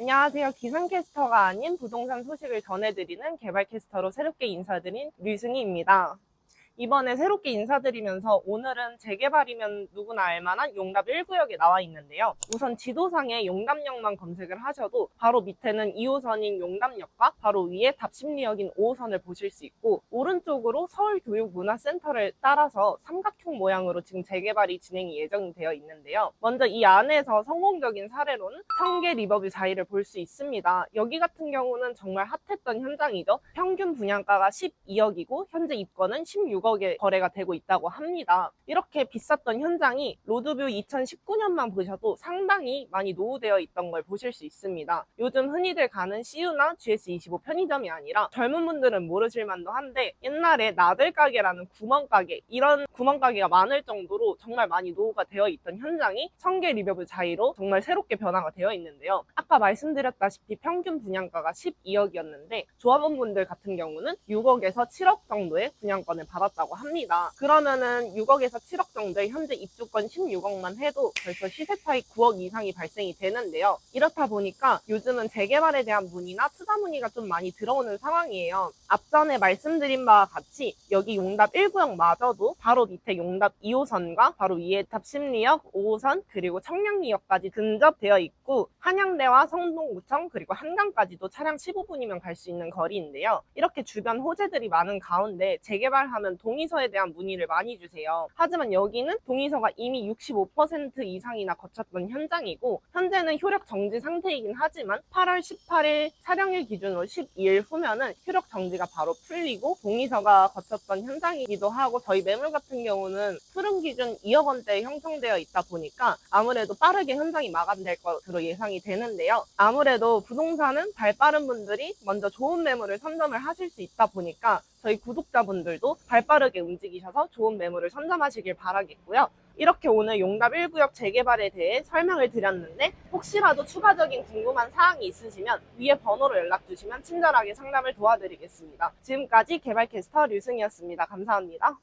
안녕하세요. 기상캐스터가 아닌 부동산 소식을 전해드리는 개발캐스터로 새롭게 인사드린 류승희입니다. 이번에 새롭게 인사드리면서 오늘은 재개발이면 누구나 알만한 용답 1구역에 나와 있는데요. 우선 지도상에 용답역만 검색을 하셔도 바로 밑에는 2호선인 용답역과 바로 위에 답심리역인 5호선을 보실 수 있고 오른쪽으로 서울교육문화센터를 따라서 삼각형 모양으로 지금 재개발이 진행이 예정이 되어 있는데요. 먼저 이 안에서 성공적인 사례로는 청계 리버뷰 자이를 볼 수 있습니다. 여기 같은 경우는 정말 핫했던 현장이죠. 평균 분양가가 12억이고 현재 입건은 16억 에 거래가 되고 있다고 합니다. 이렇게 비쌌던 현장이 로드뷰 2019년만 보셔도 상당히 많이 노후되어 있던 걸 보실 수 있습니다. 요즘 흔히들 가는 CU나 GS25 편의점이 아니라 젊은 분들은 모르실 만도 한데 옛날에 나들가게라는 구멍가게 이런 구멍가게가 많을 정도로 정말 많이 노후가 되어 있던 현장이 청계 리버브 자이로 정말 새롭게 변화가 되어 있는데요. 아까 말씀드렸다시피 평균 분양가가 12억이었는데 조합원분들 같은 경우는 6억에서 7억 정도의 분양권을 받았 다고 합니다. 그러면은 6억에서 7억 정도의 현재 입주권 16억만 해도 벌써 시세 차익 9억 이상이 발생이 되는데요. 이렇다 보니까 요즘은 재개발에 대한 문의나 투자 문의가 좀 많이 들어오는 상황이에요. 앞전에 말씀드린 바와 같이 여기 용답 1구역 마저도 바로 밑에 용답 2호선과 바로 위에 답심리역 5호선 그리고 청량리역까지 근접되어 있고 한양대와 성동구청 그리고 한강까지도 차량 15분이면 갈 수 있는 거리인데요. 이렇게 주변 호재들이 많은 가운데 재개발하면 동의서에 대한 문의를 많이 주세요. 하지만 여기는 동의서가 이미 65% 이상이나 거쳤던 현장이고 현재는 효력 정지 상태이긴 하지만 8월 18일 촬영일 기준으로 12일 후면은 효력 정지가 바로 풀리고 동의서가 거쳤던 현장이기도 하고 저희 매물 같은 경우는 푸른 기준 2억 원대에 형성되어 있다 보니까 아무래도 빠르게 현장이 마감될 것으로 예상이 되는데요. 아무래도 부동산은 발 빠른 분들이 먼저 좋은 매물을 선점을 하실 수 있다 보니까 저희 구독자분들도 발 빠르게 움직이셔서 좋은 매물을 선점하시길 바라겠고요. 이렇게 오늘 용답 1구역 재개발에 대해 설명을 드렸는데 혹시라도 추가적인 궁금한 사항이 있으시면 위에 번호로 연락 주시면 친절하게 상담을 도와드리겠습니다. 지금까지 개발캐스터 류승이었습니다. 감사합니다.